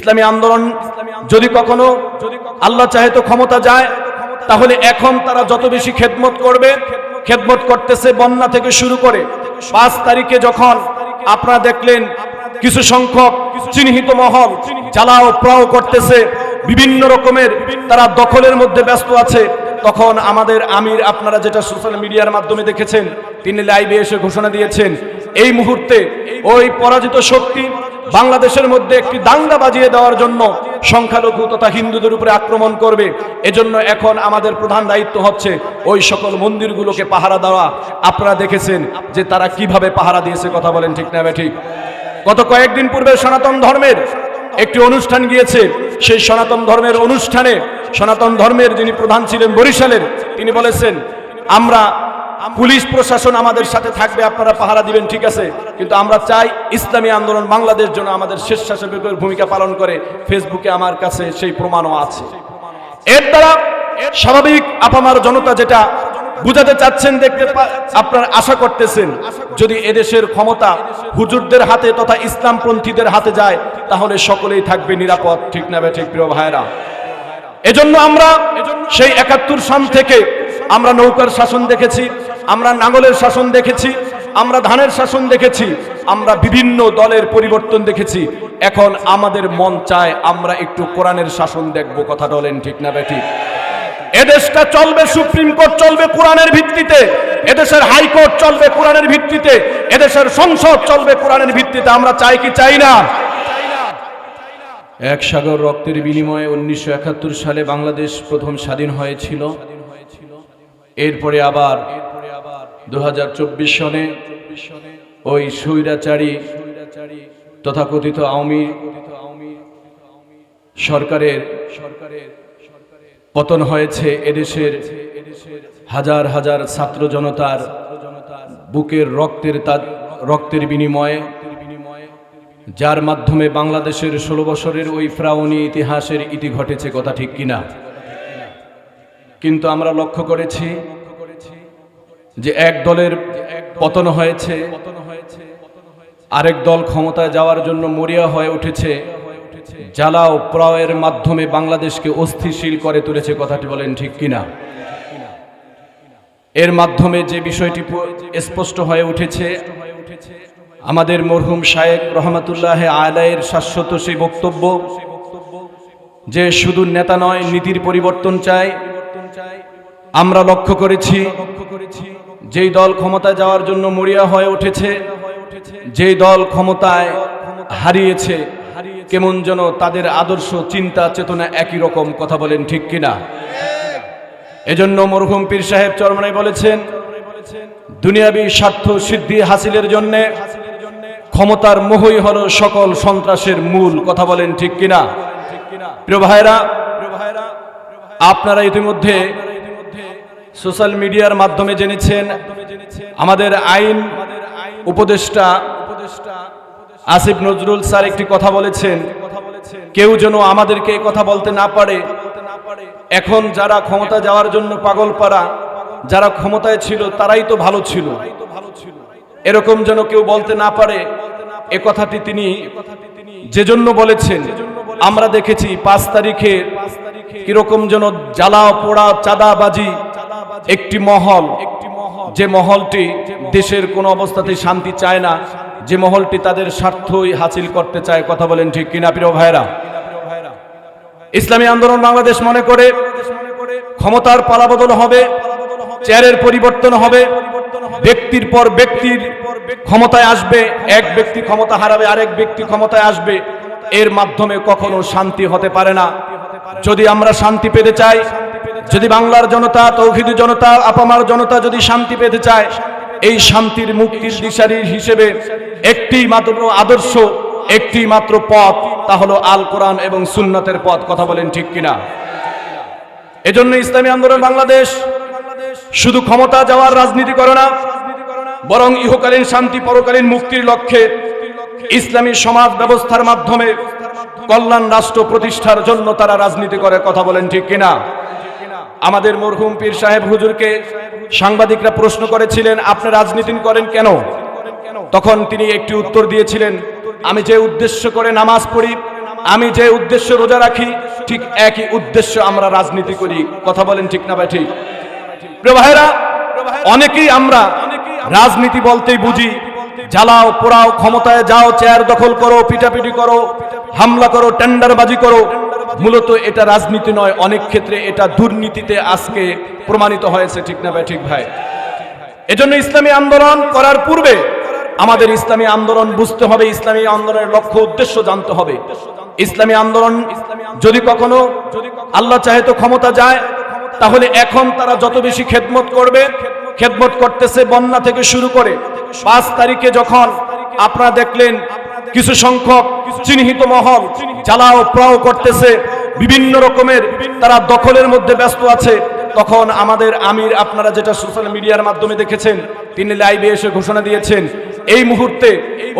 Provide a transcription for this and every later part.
ইসলামী আন্দোলন যদি কখনো আল্লাহ চাহে তো ক্ষমতা যায়, তাহলে এখন তারা যত বেশি খেদমত করবে, খেদমত করতেছে বন্যা থেকে শুরু করে। পাঁচ তারিখে যখন আপনারা দেখলেন কিছু সংখ্যক চিহ্নিত মহল জ্বালাও প্রাও করতেছে, বিভিন্ন রকমের তারা দখলের মধ্যে ব্যস্ত আছে, তখন আমাদের আমির আপনারা যেটা সোশ্যাল মিডিয়ার মাধ্যমে দেখেছেন, তিনি লাইভে এসে ঘোষণা দিয়েছেন, এই মুহূর্তে ওই পরাজিত শক্তি বাংলাদেশের মধ্যে একটি দাঙ্গা বাজিয়ে দেওয়ার জন্য সংখ্যালঘু তথা হিন্দুদের উপরে আক্রমণ করবে। এজন্য এখন আমাদের প্রধান দায়িত্ব হচ্ছে ওই সকল মন্দিরগুলোকে পাহারা দেওয়া। আপনারা দেখেছেন যে তারা কীভাবে পাহারা দিয়েছে কথা বলেন ঠিক না ঠিক গত কয়েকদিন পূর্বে সনাতন ধর্মের একটি অনুষ্ঠান গিয়েছে। সেই সনাতন ধর্মের অনুষ্ঠানে সনাতন ধর্মের যিনি প্রধান ছিলেন বরিশালের, তিনি বলেছেন, আমরা পুলিশ প্রশাসন আমাদের সাথে থাকবে, আপনারা পাহারা দিবেন, ঠিক আছে? কিন্তু আমরা চাই ইসলামী আন্দোলন বাংলাদেশ জন্য আমাদের স্বেচ্ছাসেবকের ভূমিকা পালন করে। ফেসবুকে আমার কাছে সেই প্রমাণও আছে। এর দ্বারা স্বাভাবিক আপামার জনতা যেটা বুঝাতে চাচ্ছেন, দেখতে আপনারা আশা করতেছেন, যদি এদেশের ক্ষমতা হুজুরদের হাতে তথা ইসলামপন্থীদের হাতে যায়, তাহলে সকলেই থাকবে নিরাপদ, ঠিক না ঠিক প্রিয় ভাইরা এজন্য আমরা সেই একাত্তর সাল থেকে আমরা নৌকার শাসন দেখেছি আমরা নাঙ্গলের শাসন দেখেছি, আমরা ধানের শাসন দেখেছি, আমরা বিভিন্ন দলের পরিবর্তন দেখেছি। এখন আমাদের মন চায় আমরা একটু কোরআনের শাসন দেখব, কথা বলেন ঠিক না বেঠিক এদেশটা চলবে, সুপ্রিম কোর্ট চলবে কোরআনের ভিত্তিতে, এদেশের হাইকোর্ট চলবে কোরআনের ভিত্তিতে, এদেশের সংসদ চলবে কোরআনের ভিত্তিতে, আমরা চাই কি চাই না? এক সাগর রক্তের বিনিময়ে উনিশশো একাত্তর সালে বাংলাদেশ প্রথম স্বাধীন হয়েছিল। এরপরে আবার দু হাজার চব্বিশ সনে ওই স্বৈরাচারী তথাকথিত আওয়ামী সরকারের সরকারের পতন হয়েছে এদেশের হাজার হাজার ছাত্র জনতার বুকের রক্তের তার রক্তের বিনিময়ে, যার মাধ্যমে বাংলাদেশের ষোলো বছরের ওই ফ্রাউনি ইতিহাসের ইতি ঘটেছে কথা ঠিক কিনা? কিন্তু আমরা লক্ষ্য করেছি যে এক দলের পতন হয়েছে, আরেক দল ক্ষমতায় যাওয়ার জন্য মরিয়া হয়ে উঠেছে জ্বালা ও প্রয়ের মাধ্যমে বাংলাদেশকে অস্থিশীল করে তুলেছে, কথাটি বলেন ঠিক কিনা? এর মাধ্যমে যে বিষয়টি স্পষ্ট হয়ে উঠেছে, আমাদের মরহুম শায়েক রহমতুল্লাহ আলাইয়ের শাশ্বত সেই বক্তব্য, যে শুধু নেতা নয়, নীতির পরিবর্তন চাই আমরা লক্ষ্য করেছি যেই দল ক্ষমতায় যাওয়ার জন্য মরিয়া হয়ে উঠেছে, যেই দল ক্ষমতায় হারিয়েছে, কেমন যেন তাদের আদর্শ, চিন্তা, চেতনা একই রকম কথা বলেন ঠিক কিনা? এজন্য মরহুম পীর সাহেব চরমনাই বলেছেন, দুনিয়াবী স্বার্থ সিদ্ধি হাসিলের জন্য ক্ষমতার মোহই হল সকল সন্ত্রাসের মূল কথা বলেন ঠিক কিনা? প্রিয় ভাইরা আপনারা ইতিমধ্যে সোশ্যাল মিডিয়ার মাধ্যমে জেনেছেন, আমাদের আইন উপদেষ্টা আসিফ নজরুল স্যার একটি কথা বলেছেন, কেউ যেন আমাদেরকে কথা বলতে না পারে। এখন যারা ক্ষমতা যাওয়ার জন্য পাগল পারা যারা ক্ষমতায় ছিল, তারাই তো ভালো ছিল। এরকম যেন কেউ বলতে না পারে, এ কথাটি তিনি যে জন্য বলেছেন, আমরা দেখেছি পাঁচ তারিখে কীরকম যেন জ্বালা পোড়া চাঁদাবাজি একটি মহল। যে মহলটি দেশের কোনো অবস্থাতেই শান্তি চায় না যে মহলটি তাদের স্বার্থই হাসিল করতে চায় কথা বলেন ঠিক কিনা প্রিয় ভাইরা ইসলামী আন্দোলন বাংলাদেশ মনে করে ক্ষমতার পালাবদল হবে চেয়ারের পরিবর্তন হবে ব্যক্তির পর ব্যক্তির ক্ষমতায় আসবে এক ব্যক্তি ক্ষমতা হারাবে আরেক ব্যক্তি ক্ষমতায় আসবে এর মাধ্যমে কখনো শান্তি হতে পারে না। যদি আমরা শান্তি পেতে চাই যদি বাংলার জনতা, তৌহিদি জনতা, আপামার জনতা যদি শান্তি পেতে চায়, এই শান্তির মুক্তির দিশারি হিসেবে একটি মাত্র আদর্শ, একটি মাত্র পথ, তা হলো আল কোরআন এবং সুন্নতের পথ। কথা বলেন ঠিক কিনা? এজন্য ইসলামী আন্দোলন বাংলাদেশ শুধু ক্ষমতা যাওয়ার রাজনীতি করে না, বরং ইহকালীন শান্তি, পরকালীন মুক্তির লক্ষ্যে ইসলামী সমাজ ব্যবস্থার মাধ্যমে কল্যাণ রাষ্ট্র প্রতিষ্ঠার জন্য তারা রাজনীতি করে। কথা বলেন ঠিক কিনা? আমাদের মরহুম পীর সাহেব হুজুরকে সাংবাদিকরা প্রশ্ন করেছিলেন, আপনি রাজনীতি করেন কেন? তখন তিনি একটি উত্তর দিয়েছিলেন, আমি যে উদ্দেশ্য করে নামাজ পড়ি, আমি যে উদ্দেশ্য রোজা রাখি, ঠিক একই উদ্দেশ্য আমরা রাজনীতি করি। কথা বলেন ঠিক না ভাই, ঠিক? ভাইরা অনেকেই আমরা রাজনীতি বলতেই বুঝি, জ্বালাও, পোড়াও, ক্ষমতায় যাও, চেয়ার দখল করো, পিটাপিটি করো, হামলা করো, টেন্ডারবাজি করো মূলত এটা রাজনীতি নয়, অনেক ক্ষেত্রে এটা দুর্নীতিতে আজকে প্রমাণিত হয়েছে, ঠিক না ভাই, ঠিক ভাই? এজন্য ইসলামী আন্দোলন করার পূর্বে আমাদের ইসলামী আন্দোলন বুঝতে হবে, ইসলামী আন্দোলনের লক্ষ্য, উদ্দেশ্য জানতে হবে। ইসলামী আন্দোলন যদি কখনো আল্লাহ চাহে তো ক্ষমতা যায়, তাহলে এখন তারা যত বেশি খেদমত করবে, খেদমত করতেছে বন্যা থেকে শুরু করে। পাঁচ তারিখে যখন আপনারা দেখলেন, কিছু সংখ্যক চিহ্নিত মহল, জ্বালাও, প্রাও করতেছে। বিভিন্ন রকমের তারা দখলের মধ্যে ব্যস্ত আছে। তখন আমাদের আমির আপনারা যেটা সোশ্যাল মিডিয়ার মাধ্যমে দেখেছেন, তিনি লাইভে এসে ঘোষণা দিয়েছেন, এই মুহূর্তে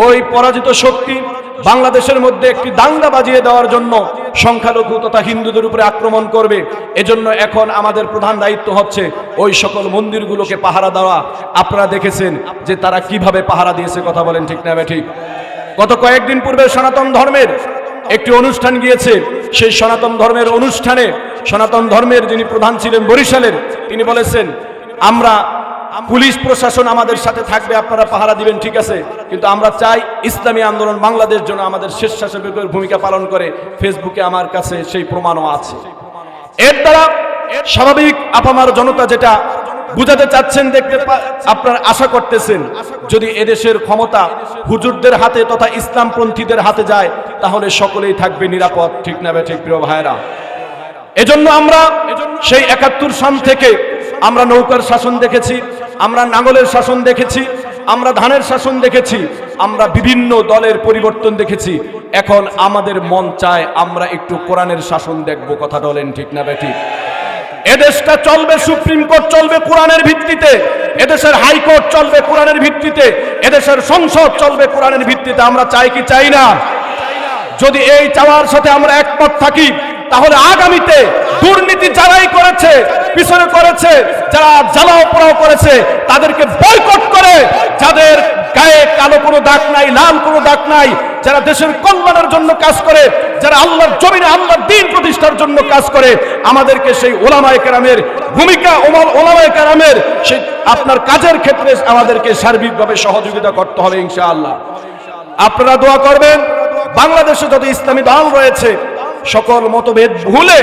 ওই পরাজিত শক্তি বাংলাদেশের মধ্যে একটি দাঙ্গা বাজিয়ে দেওয়ার জন্য সংখ্যালঘু তথা হিন্দুদের উপরে আক্রমণ করবে। এজন্য এখন আমাদের প্রধান দায়িত্ব হচ্ছে ওই সকল মন্দিরগুলোকে পাহারা দেওয়া। আপনারা দেখেছেন যে তারা কীভাবে পাহারা দিয়েছে, কথা বলেন ঠিক না ঠিক? গত কয়েকদিন পূর্বে সনাতন ধর্মের একটি অনুষ্ঠান গিয়েছে। সেই সনাতন ধর্মের অনুষ্ঠানে সনাতন ধর্মের যিনি প্রধান ছিলেন বরিশালের, তিনি বলেছেন, আমরা পুলিশ প্রশাসন আমাদের সাথে থাকবে, আপনারা পাহারা দিবেন, ঠিক আছে? কিন্তু আমরা চাই ইসলামী আন্দোলন বাংলাদেশ জন্য আমাদের স্বেচ্ছাসেবকের ভূমিকা পালন করে। ফেসবুকে আমার কাছে সেই প্রমাণও আছে। এর দ্বারা স্বাভাবিক আপামার জনতা যেটা বুঝাতে চাচ্ছেন দেখতে আপনারা আশা করতেছেন। যদি এদেশের ক্ষমতা হুজুরদের হাতে তথা ইসলামপন্থীদের হাতে যায়, তাহলে সকলেই থাকবে নিরাপদ। ঠিক না ঠিক প্রিয় ভাইরা এজন্য আমরা সেই একাত্তর সাল থেকে আমরা নৌকার শাসন দেখেছি, আমরা নাঙ্গলের শাসন দেখেছি, আমরা ধানের শাসন দেখেছি, আমরা বিভিন্ন দলের পরিবর্তন দেখেছি। এখন আমাদের মন চায় আমরা একটু কোরআনের শাসন দেখব। কথা বলেন ঠিক না বেঠিক এদেশটা চলবে, সুপ্রিম কোর্ট চলবে কোরআনের ভিত্তিতে, এদেশের হাইকোর্ট চলবে কোরআনের ভিত্তিতে, এদেশের সংসদ চলবে কোরআনের ভিত্তিতে, আমরা চাই কি চাই না? যদি এই চাওয়ার সাথে আমরা একমত থাকি, তাহলে আগামীতে দুর্নীতি যারাই করেছে, পিছনে করেছে, যারা জ্বালাও পোড়াও করেছে, তাদেরকে বয়কট করে। যাদের গায়ে কালো কোনো দাগ নাই, লাল কোনো দাগ নাই, যারা দেশের কল্যাণের জন্য কাজ করে, যারা আল্লাহর জমিনে, আল্লাহর দিন প্রতিষ্ঠার জন্য কাজ করে, আমাদেরকে সেই ওলামায়ে কেরামের ভূমিকা, ওমাল ওলামায়ে কেরামের সেই আপনার কাজের ক্ষেত্রে আমাদেরকে সার্বিকভাবে সহযোগিতা করতে হবে ইনশাআল্লাহ। আপনারা দোয়া করবেন, বাংলাদেশে যত ইসলামী দল রয়েছে, সকল মতভেদ ভুলে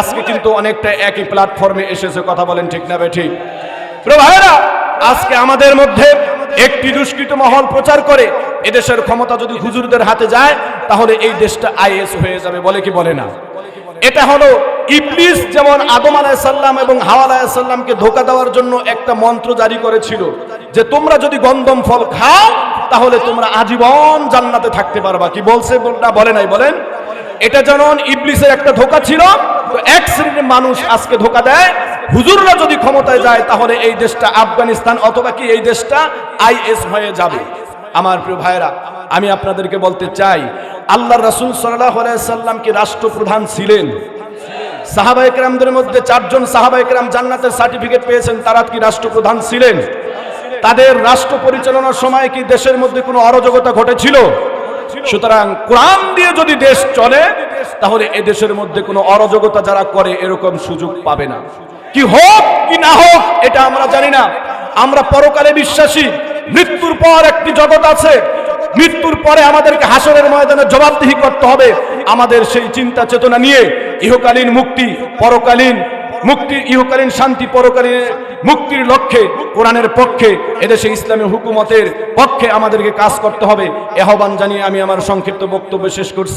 আজকে কিন্তু অনেকটা একই প্ল্যাটফর্মে এসেছে, কথা বলেন ঠিক না ঠিক? প্রিয় ভাইরা আজকে আমাদের মধ্যে একটি দুষ্কৃত মহল প্রচার করে এদেশের ক্ষমতা যদি হুজুরদের হাতে যায়, তাহলে এই দেশটা আইএস হয়ে যাবে, বলে কি বলে না? এটা হলো ইবলিস যেমন আদম আলাইসাল্লাম এবং হাওয়া আলাইসাল্লামকে ধোকা দেওয়ার জন্য একটা মন্ত্র জারি করেছিল যে তোমরা যদি গন্ধম ফল খাও, তাহলে তোমরা আজীবন জান্নাতে থাকতে পারবা। কি বলছে না বলে নাই বলেন? এটা যেমন ইবলিসের একটা ধোকা ছিল তো এক শ্রেণির মানুষ আজকে ধোকা দেয়। হুজুররা যদি ক্ষমতায় যায়, তাহলে এই দেশটা আফগানিস্তান অথবা কি এই দেশটা আইএস হয়ে যাবে। আমার প্রিয় ভাইরা আমি আপনাদেরকে বলতে চাই আল্লাহ রাসূল সাল্লাম কি রাষ্ট্রপ্রধান ছিলেন? সাহাবা একরামদের মধ্যে চারজন সাহাবা একরাম জান্নাতের সার্টিফিকেট পেয়েছেন, তারা কি রাষ্ট্রপ্রধান ছিলেন? তাদের রাষ্ট্র পরিচালনার সময় কি দেশের মধ্যে কোনো অরাজকতা ঘটেছিল? সুতরাং কোরআন দিয়ে যদি দেশ চলে তাহলে এ দেশের মধ্যে কোনো অরাজকতা যারা করে এরকম সুযোগ পাবে না। কি হোক, কি না হোক, এটা আমরা জানি না। আমরা পরকালে বিশ্বাসী। মৃত্যুর পর একটি জগৎ আছে। মৃত্যুর পরে আমাদেরকে হাসরের ময়দানে জবাবদিহি করতে হবে। আমাদের সেই চিন্তা চেতনা নিয়ে ইহকালীন মুক্তি, পরকালীন মুক্তি, ইহকালীন শান্তি, পরকালীন মুক্তির লক্ষ্যে, কোরআনের পক্ষে, এদেশে ইসলামী হুকুমতের পক্ষে আমাদেরকে কাজ করতে হবে। আহ্বান জানিয়ে আমি আমার সংক্ষিপ্ত বক্তব্য শেষ করছি।